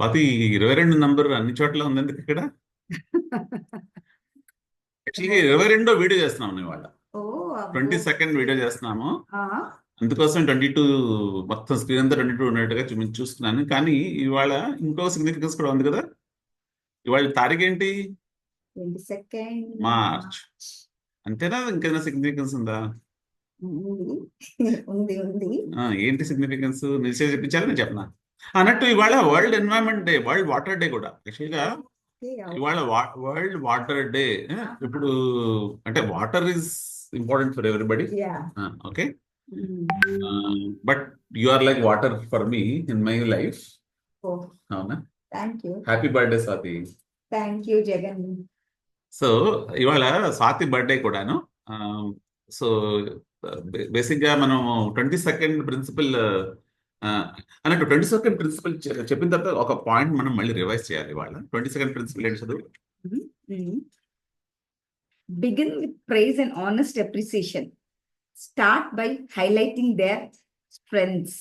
స్వాతి ఇరవై రెండు నంబర్ అన్ని చోట్ల ఉంది ఎందుకు ఇక్కడ ఇరవై రెండో వీడియో చేస్తున్నాం ఇవాళ. ట్వంటీ సెకండ్ వీడియో చేస్తున్నాము. అందుకోసం ట్వంటీ టూ మొత్తం స్క్రీన్ అంతా ట్వంటీ టూ ఉన్నట్టుగా చూపించి చూస్తున్నాను. కానీ ఇవాళ ఇంకో సిగ్నిఫికెన్స్ కూడా ఉంది కదా? ఇవాళ తారీఖు ఏంటి? 22nd March. అంతేనా? ఇంకేదైనా సిగ్నిఫికెన్స్ ఉందా? ఏంటి సిగ్నిఫికెన్స్ నిలిచే చెప్పించాలి నేను చెప్పనా? అన్నట్టు ఇవాళ world environment day world water day కూడా యాక్చువల్గా Okay, అవును. ఇవాళ వరల్డ్ వాటర్ డే ఇప్పుడు అంటే water is important for everybody. Okay Mm. But you are like water for me in my life Oh, అవునా. Happy birthday Swathi Thank you, Jagan. So ఇవాళ Swathi birthday కూడాను so బేసిక్గా మనం twenty second principle అన్నట్టు twenty second principle చెప్పిన తర్వాత ఒక point మనం మళ్ళీ రివైజ్ చేయాలి ఇవాళ ట్వంటీ సెకండ్ ప్రిన్సిపల్ ఏంటి చదువు. Begin with praise and honest appreciation. Start by highlighting their strengths.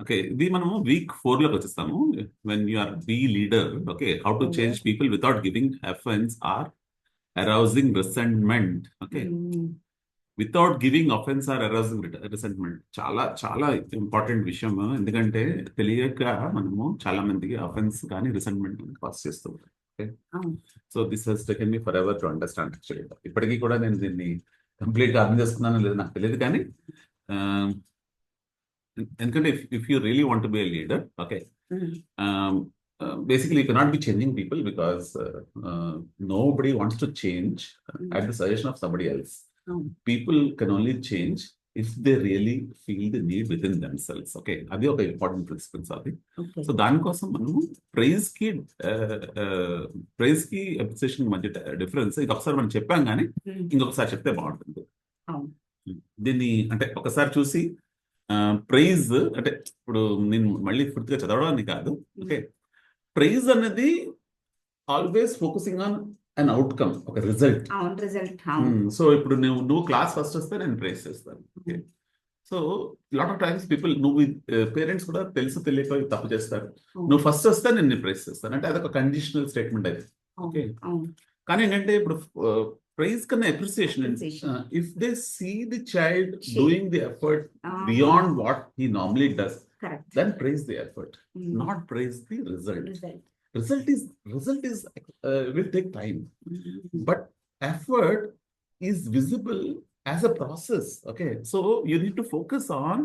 Okay ఇది మనము వీక్ ఫోర్లోకి వచ్చేస్తాము when you are be leader okay how to change people without giving offence or arousing resentment okay. Without giving offence or arousing resentment చాలా చాలా important విషయం ఎందుకంటే తెలియక మనము చాలా మందికి అఫెన్స్ కానీ రిసెంట్మెంట్ పాస్ చేస్తూ ఉంటాం అవును. So this he's taken me for ever to understand ఇప్పటికీ కూడా నేను దీన్ని కంప్లీట్గా అర్థం చేసుకున్నాను లేదు నాకు తెలియదు కానీ ఎందుకంటే if you really want be leader okay basically you cannot be changing people because uh, uh, nobody wants to change Mm. at the suggestion of somebody else. Oh. People can only change if they really feel the need within themselves. Okay, అది ఒక important principles అది. So దానికోసం మనము ప్రైజ్కి ప్రైజ్కి appreciation మధ్య difference ఇది ఒకసారి మనం చెప్పాం కానీ Mm. ఇంకొకసారి చెప్తే బాగుంటుంది అవును. దీన్ని అంటే ఒకసారి చూసి ప్రైజ్ అంటే ఇప్పుడు నేను మళ్ళీ పూర్తిగా చదవడానికి కాదు ఓకే ప్రైజ్ అనేది always focusing on an outcome ఒక రిజల్ట్ అవును రిజల్ట్ సో ఇప్పుడు నువ్వు నువ్వు క్లాస్ ఫస్ట్ వస్తే నేను ప్రైజ్ చేస్తాను. So lot of times people నువ్వు పేరెంట్స్ కూడా తెలుసు తెలియక తప్పు చేస్తారు. నువ్వు ఫస్ట్ వస్తే నేను ప్రైజ్ చేస్తాను. అంటే అదొక కండిషనల్ స్టేట్మెంట్ అది. ఓకే కానీ ఏంటంటే ఇప్పుడు ప్రైజ్ కన్నా appreciation. If they see the child doing the effort what he normally does, correct. then praise the effort, Mm. not praise the result. result Result is result is uh, will take time, Mm. but effort is visible as a process. Okay, so you need to focus on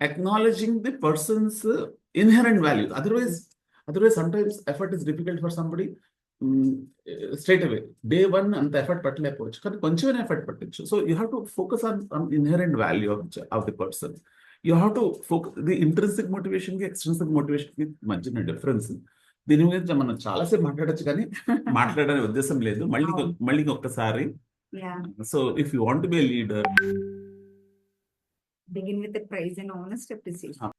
acknowledging the person's uh, inherent values. Otherwise, otherwise sometimes effort is difficult for somebody. Straight away day one అంత effort పెట్టలేకపోవచ్చు కానీ కొంచెం effort పెట్టచ్చు so you have to focus on on inherent value of of the person you have to focus the intrinsic motivation కి extrinsic motivation కి మధ్యన difference దీని గురించి మనం చాలాసేపు మాట్లాడొచ్చు కానీ మాట్లాడనే ఉద్దేశం లేదు. మళ్ళీ. మళ్ళీ ఒక్కసారి. So if you want be leader praise and honest appreciation